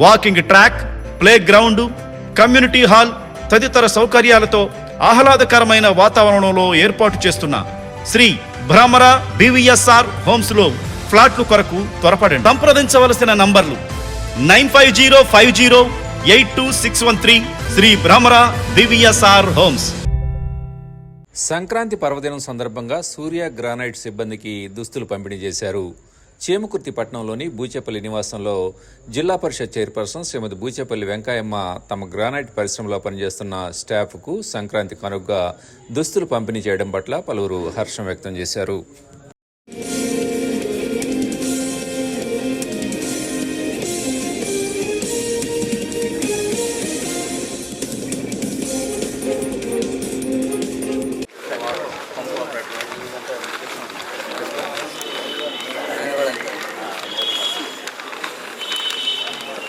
walking track playground community hall తదితర సౌకర్యాలతో ఆహ్లాదకరమైన వాతావరణంలో ఏర్పాటు చేస్తున్న శ్రీ భ్రమర బివిఎస్ఆర్ హోమ్స్లో ఫ్లాట్లు కొరకు త్వరపడండి. సంప్రదించవలసిన నంబర్లు nine five zero five zero eight two six one three Sri Bhramara BVSR homes. Sankranti పర్వదినం సందర్భంగా సూర్య గ్రానైట్ సిబ్బందికి దుస్తులు పంపిణీ చేశారు. చేమకుర్తి పట్టణంలోని బూచేపల్లి నివాసంలో జిల్లా పరిషత్ చైర్పర్సన్ శ్రీమతి బూచేపల్లి వెంకాయమ్మ తమ గ్రానైట్ పరిశ్రమలో పనిచేస్తున్న స్టాఫ్కు సంక్రాంతి కనుగ్గా దుస్తులు పంపిణీ చేయడం పట్ల పలువురు హర్షం వ్యక్తం చేశారు.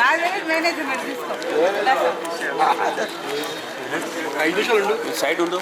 నాలుగు మేనేజ్మెంట్ తీసుకో సైడ్ ఉండు.